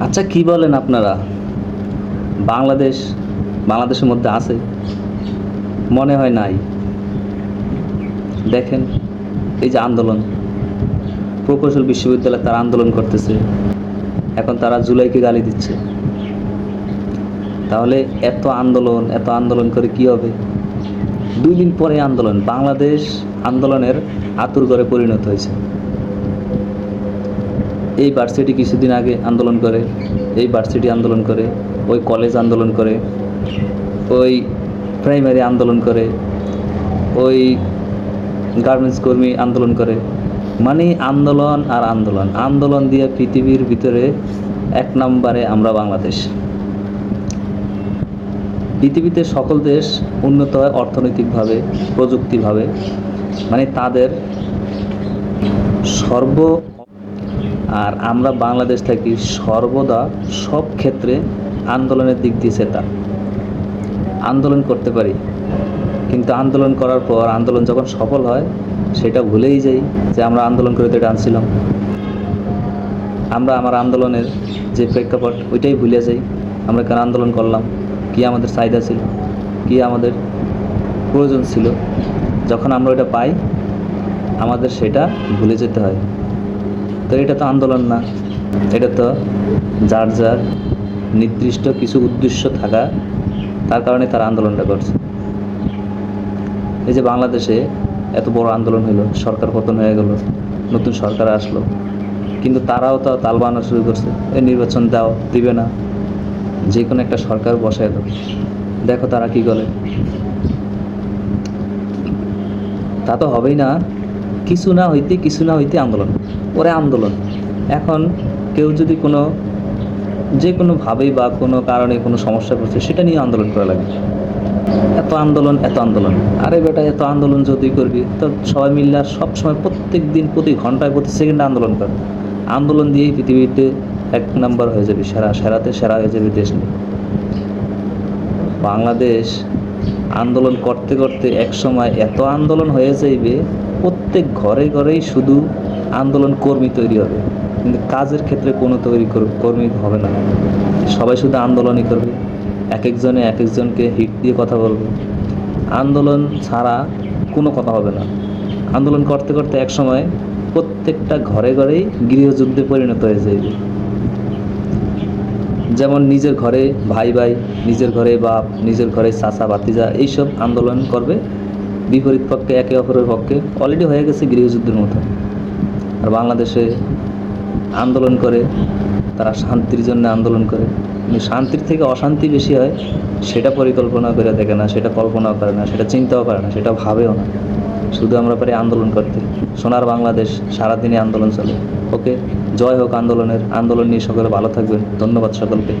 আচ্ছা কি বলেন আপনারা? বাংলাদেশ, বাংলাদেশের মধ্যে আছে? মনে হয় নাই। দেখেন, এই যে আন্দোলন। প্রকৌশল বিশ্ববিদ্যালয়ে তারা আন্দোলন করতেছে। এখন তারা জুলাইকে গালি দিচ্ছে। তাহলে এত আন্দোলন এত আন্দোলন করে কি হবে? দুই দিন পরে আন্দোলন। বাংলাদেশ আন্দোলনের আতুর ঘরে পরিণত হয়েছে। এই ভার্সিটি কিছুদিন আগে আন্দোলন করে, এই ভার্সিটি আন্দোলন করে, ওই কলেজ আন্দোলন করে, ওই প্রাইমারি আন্দোলন করে, ওই গার্মেন্টস কর্মী আন্দোলন করে। মানে আন্দোলন আর আন্দোলন। আন্দোলন দিয়ে পৃথিবীর ভিতরে এক নম্বরে আমরা বাংলাদেশ। পৃথিবীতে সকল দেশ উন্নত হয় অর্থনৈতিকভাবে, প্রযুক্তিভাবে। মানে তাদের সর্ব আর আমরা বাংলাদেশ থাকি সর্বদা সব ক্ষেত্রে আন্দোলনের দিক দিয়ে সেটা। আন্দোলন করতে পারি। কিন্তু আন্দোলন করার পর আন্দোলন যখন সফল হয়, সেটা ভুলেই যাই যে আমরা আন্দোলন করে তো আনছিলাম। আমরা আমার আন্দোলনের যে প্রেক্ষাপট, ওইটাই ভুলে যাই। আমরা কেন আন্দোলন করলাম? কি আমাদের চাহিদা ছিল? কি আমাদের প্রয়োজন ছিল? যখন আমরা ওটা পাই, আমাদের সেটা ভুলে যেতে হয়। তো এটা তো আন্দোলন না, এটা তো যার যার নির্দিষ্ট কিছু উদ্দেশ্য থাকা, তার কারণে তারা আন্দোলনটা করছে। এই যে বাংলাদেশে এত বড় আন্দোলন হলো, সরকার পতন হয়ে গেল, নতুন সরকার আসলো, কিন্তু তারাও তো তাল বানানো শুরু করছে, এই নির্বাচন দাও, দিবে না। যে কোনো একটা সরকার বসায় দাও। দেখো তারা কি করে। তা তো হবেই না। কিছু না হইতে, কিছু না হইতে আন্দোলন। ওরে আন্দোলন। এখন কেউ যদি কোনো, যে কোনোভাবেই বা কোনো কারণে কোনো সমস্যা পড়ছে সেটা নিয়ে আন্দোলন করা লাগে। এত আন্দোলন এত আন্দোলন। আরে বেটা, এত আন্দোলন যদি করবি, তো সবাই মিললে সব সময় প্রত্যেক দিন, প্রতি ঘন্টায়, প্রতি সেকেন্ডে আন্দোলন কর। আন্দোলন দিয়েই পৃথিবীতে এক নাম্বার হয়ে যাবে, সেরা, সেরাতে সেরা হয়ে যাবে দেশ নিয়ে। বাংলাদেশ আন্দোলন করতে করতে এক সময় এত আন্দোলন হয়ে যাইবে, প্রত্যেক ঘরে ঘরেই শুধু আন্দোলন কর্মী তৈরি হবে। কিন্তু কাজের ক্ষেত্রে কোনো তৈরি কর- কর্মী হবে না। সবাই শুধু আন্দোলনই করবে। এক একজনে এক একজনকে হিট দিয়ে কথা বলবে। আন্দোলন ছাড়া কোনো কথা হবে না। আন্দোলন করতে করতে এক সময় প্রত্যেকটা ঘরে ঘরেই গৃহযুদ্ধে পরিণত হয়ে যাবে যেমন নিজের ঘরে ভাই ভাই, নিজের ঘরে বাপ, নিজের ঘরে চাচা বাতিজা এইসব আন্দোলন করবে। বিপরীত পক্ষে একে অপরের পক্ষে অলরেডি হয়ে গেছে গৃহযুদ্ধের মতো। আর বাংলাদেশে আন্দোলন করে, তারা শান্তির জন্য আন্দোলন করে। কিন্তু শান্তির থেকে অশান্তি বেশি হয়, সেটা পরিকল্পনা করে দেখে না, সেটা কল্পনাও করে না, সেটা চিন্তাও করে না, সেটা ভাবেও না। শুধু আমরা পারি আন্দোলন করতে। সোনার বাংলাদেশ সারাদিনই আন্দোলন চলে। ওকে? জয় হোক আন্দোলনের আন্দোলন নিয়ে সকলে ভালো থাকবেন। ধন্যবাদ সকলকে।